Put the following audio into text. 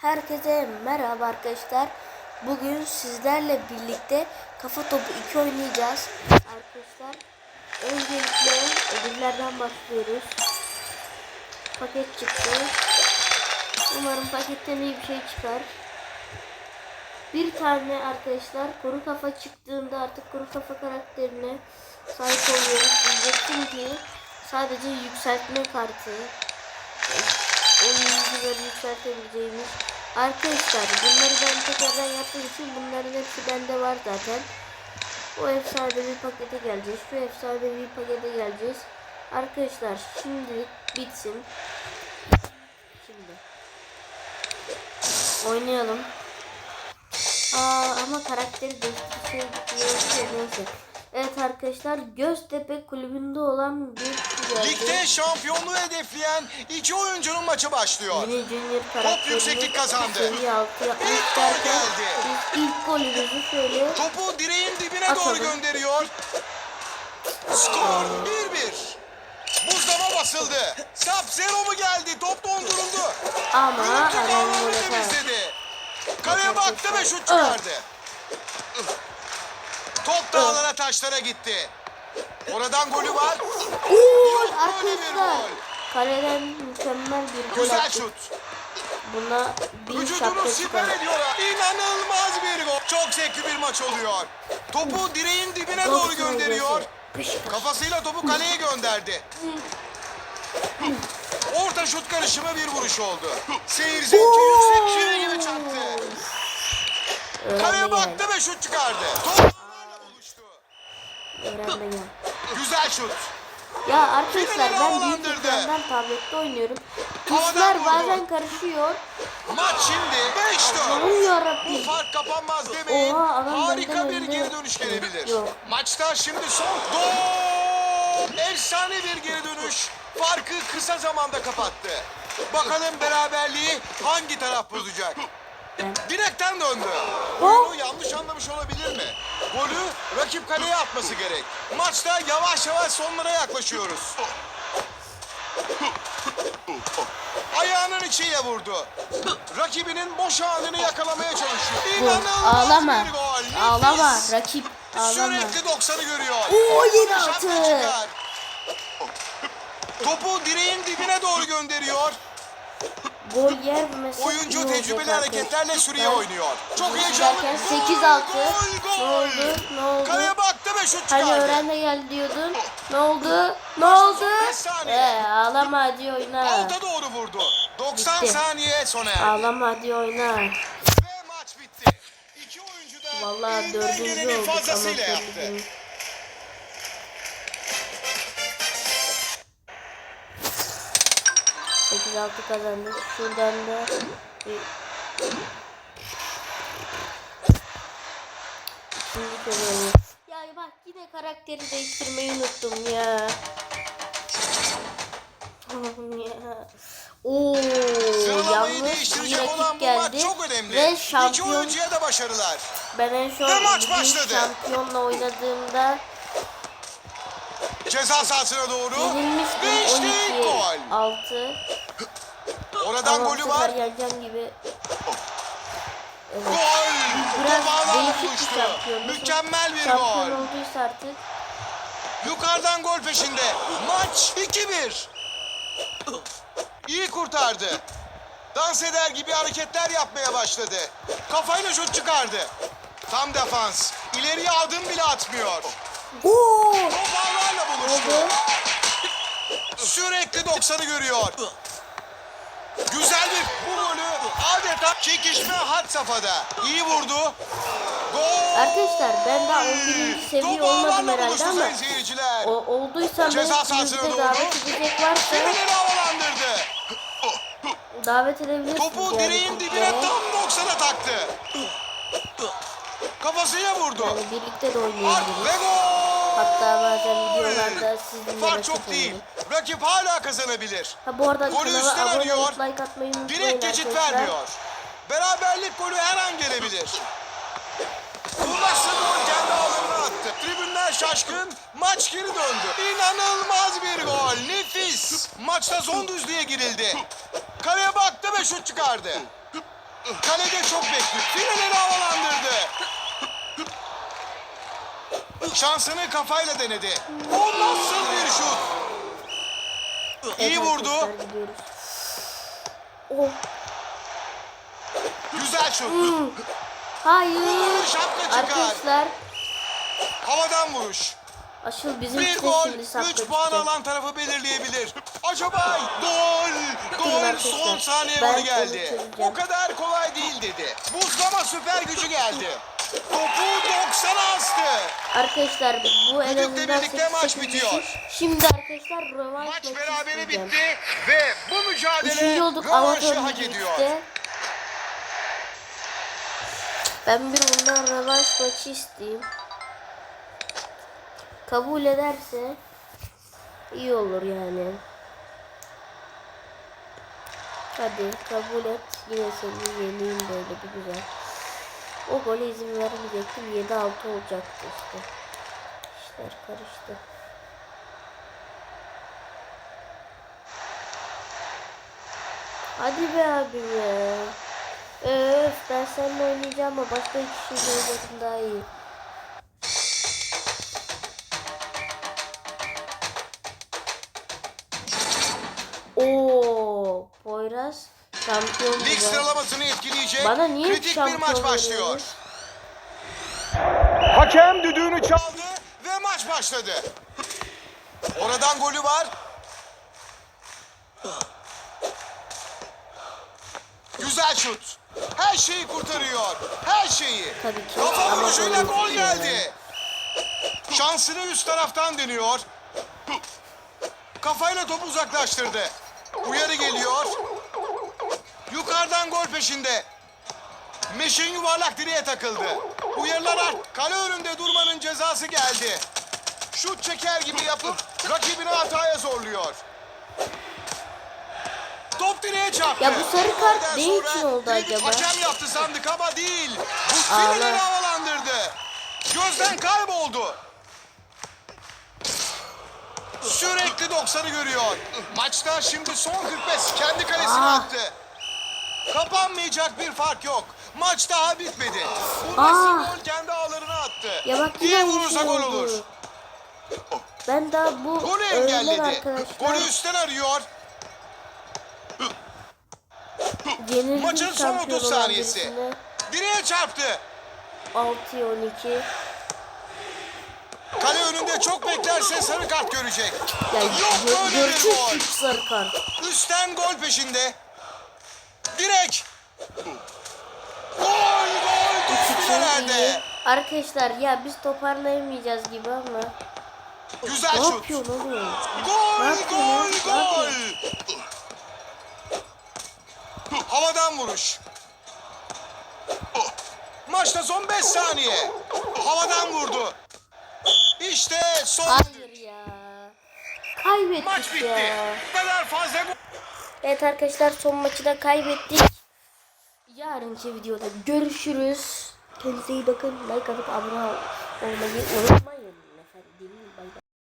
Herkese merhaba arkadaşlar. Bugün sizlerle birlikte kafa topu 2 oynayacağız. Arkadaşlar öncelikle ödüllerden başlıyoruz. Paket çıktı. Umarım paketten iyi bir şey çıkar. Bir tane arkadaşlar kuru kafa çıktığında artık kuru kafa karakterine sahip oluyoruz. Diyecektim ki sadece yükseltme kartı oyuncuları yükseltebileceğimiz. Arkadaşlar bunları ben tekrardan yaptığım için bunların hepsi bende var zaten. O efsanevi pakete geleceğiz. Şu efsanevi pakete geleceğiz. Arkadaşlar şimdilik bitsin. Şimdi. Oynayalım. Aa, ama karakteri değiştirseydik neyse Evet arkadaşlar Göztepe kulübünde olan bir. Ligde şampiyonluğu hedefleyen iki oyuncunun maçı başlıyor. Junior karakterini yükseklik kazandı. seviye 6 yapmış İlk gol geldi. ilk golümüzü şöyle Topu direğin dibine Atalım. doğru gönderiyor. Skor 1-1. Buzlama basıldı. Sap zero mu geldi? Top donduruldu. ama Murat'a temizledi. Kaleye baktı ve şut çıkardı. Top dağlara taşlara gitti. Oradan golü var. Bir arkadaşlar. Kaleden mükemmel bir gol Güzel attık. şut. Buna Vücudunu şapka siper çıkar. ediyor. İnanılmaz bir gol. Çok zevkli bir maç oluyor. Topu direğin dibine doğru gönderiyor. Kafasıyla topu kaleye gönderdi. Orta şut karışımı bir vuruş oldu. Seyir zevki yüksek şive gibi çaktı. Kaleye baktı ve şut çıkardı. Top. Öğrenme gel. Güzel şut. Ya arkadaşlar ben büyük ekrandan tablette oynuyorum. Tuşlar bazen karışıyor. Maç şimdi 5-4. Aman Bu fark kapanmaz demeyin. Oha, Harika bir geri dönüş gelebilir. Yok. Maçta şimdi son gol. Efsane bir geri dönüş. Farkı kısa zamanda kapattı. Bakalım beraberliği hangi taraf bozacak? Direkten döndü. Oyunu yanlış anlamış olabilir mi? Golü rakip kaleye atması gerek. Maçta yavaş yavaş sonlara yaklaşıyoruz. Ayağının içiyle vurdu. Rakibinin boş anını yakalamaya çalışıyor. İnanılmaz ağlama. bir gol. Nefis. Ağlama rakip. Ağlama. Sürekli 90'ı görüyor. Oo, altı. çıkar. Topu direğin dibine doğru gönderiyor. Gol yer mesela. Oyuncu tecrübeli hareketlerle süreye oynuyor. Çok heyecanlı. Derken Gol, 8-6. Gol, Ne gol. oldu? Ne oldu? Kaleye baktı ve şut Hani çıkardı. öğren de gel diyordun. Ne oldu? Ne oldu? Ee, ağlama hadi oyna. Alta doğru vurdu. 90 Bitti. saniye sona erdi. Ağlama hadi oyna. Ve maç bitti. İki oyuncu da Vallahi dördüncü olduk ama fazlasıyla yaptı. Dördüncü. Sekiz altı kazandık. Şuradan da kere oynuyor. Ya bak yine karakteri değiştirmeyi unuttum ya. Oo, yalnız bir rakip geldi çok önemli. ve İki şampiyon oyuncuya da başarılar. ben en son maç başladı. şampiyonla oynadığımda Ceza sahasına doğru. Ve işte ilk 12 gol. 6 Oradan golü var. geleceğim gibi Evet. Gol. Biraz değişik bir şampiyon. Mükemmel bir Şampiyon gol. olduysa artık Yukarıdan gol peşinde. Maç 2-1. İyi kurtardı. Dans eder gibi hareketler yapmaya başladı. Kafayla şut çıkardı. Tam defans. İleriye adım bile atmıyor. Oo! Top ağlarla buluştu. Sürekli 90'ı görüyor. Güzel bir bu golü adeta çekişme had safhada. İyi vurdu. Gol. Arkadaşlar ben daha 11. seviye olmadım herhalde ama o, olduysa Ceza ben sahasına sizde doğru. davet edecek varsa Finalini havalandırdı. davet edebilirsiniz. Topu yani direğin dibine tam 90'a taktı. Kafasıyla vurdu. Yani birlikte de oynayabiliriz. ve gol. Hatta bazen videolarda sizinle Fark çok değil. Rakip hala kazanabilir. Ha bu arada Golü üstten abone arıyor. like atmayı unutmayın Direkt geçit arkadaşlar. vermiyor. Beraberlik golü her an gelebilir. Bu nasıl gol kendi ağlarına attı. Tribünler şaşkın, maç geri döndü. İnanılmaz bir gol, nefis. Maçta son düzlüğe girildi. Kaleye baktı ve şut çıkardı. Kalede çok bekliyor. Fileleri havalandırdı. Şansını kafayla denedi. O nasıl bir şut? İyi vurdu. Oh. Güzel şut. Hayır. Şapka çıkar. Arkadaşlar Havadan vuruş. Aşıl bizim Bir gol, şimdi sapla 3 puan alan tarafı belirleyebilir. Acaba gol, gol son saniye golü geldi. O kadar kolay değil dedi. Buzlama süper gücü geldi. Topu 90'a astı. Arkadaşlar bu en azından birlikte 8 maç bitiyor. Şimdi arkadaşlar rövanş Maç berabere bitti ve bu mücadele rövanşı hak ediyor. Ben bir bundan rövanş maçı isteyeyim. Kabul ederse iyi olur yani. Hadi kabul et. Yine seni yeneyim böyle bir güzel. O gole izin vermeyecektim. 7-6 olacaktı işte. İşler karıştı. Hadi be abi ya. Öf ben seninle oynayacağım ama başka bir kişiyle oynarım daha iyi. Şampiyon Lig sıralamasını etkileyecek Bana niye kritik bir şampiyon maç başlıyor. veriyorsunuz? Hakem düdüğünü çaldı ve maç başladı. Oradan golü var. Güzel şut. Her şeyi kurtarıyor. Her şeyi. Tabii ki. Kafa Ama vuruşuyla gol tutuyor geldi. Şansını üst taraftan deniyor. Kafayla topu uzaklaştırdı. Uyarı geliyor. Yukarıdan gol peşinde. Meşin yuvarlak direğe takıldı. Uyarılar art. Kale önünde durmanın cezası geldi. Şut çeker gibi yapıp rakibini hataya zorluyor. Top direğe çarptı. Ya bu sarı kart ne için oldu acaba? Hakem yaptı sandık ama değil. Bu fileleri havalandırdı. Gözden kayboldu. Sürekli 90'ı görüyor. Maçta şimdi son 45 kendi kalesine Ah. attı. Kapanmayacak bir fark yok. Maç daha bitmedi. Bu Ah. nasıl gol kendi ağlarına attı. Ya bak yine İyi vurursa şey gol olur. Ben daha bu Golü engelledi. arkadaşlar Golü üstten arıyor. yenildim Maçın son şampiyon 30 olan saniyesi. birisine. Direğe çarptı. 6'ya 12. Kale önünde çok beklerse sarı kart görecek. Ya Yok gö- böyle bir görecek gol. sarı kart. Üstten gol peşinde. Direk. Gol gol gol filelerde. Arkadaşlar ya biz toparlayamayacağız gibi ama. Güzel Ne şut. Gol Ne yapıyorsun gol? Ne gol. yapıyorsun? Havadan vuruş. Maçta son 5 saniye. Havadan vurdu. İşte son Hayır ya. Kaybettik maç bitti. ya. Bu kadar fazla gol. Evet arkadaşlar son maçı da kaybettik. Yarınki videoda görüşürüz. Kendinize iyi bakın. Like atıp abone olmayı unutmayın.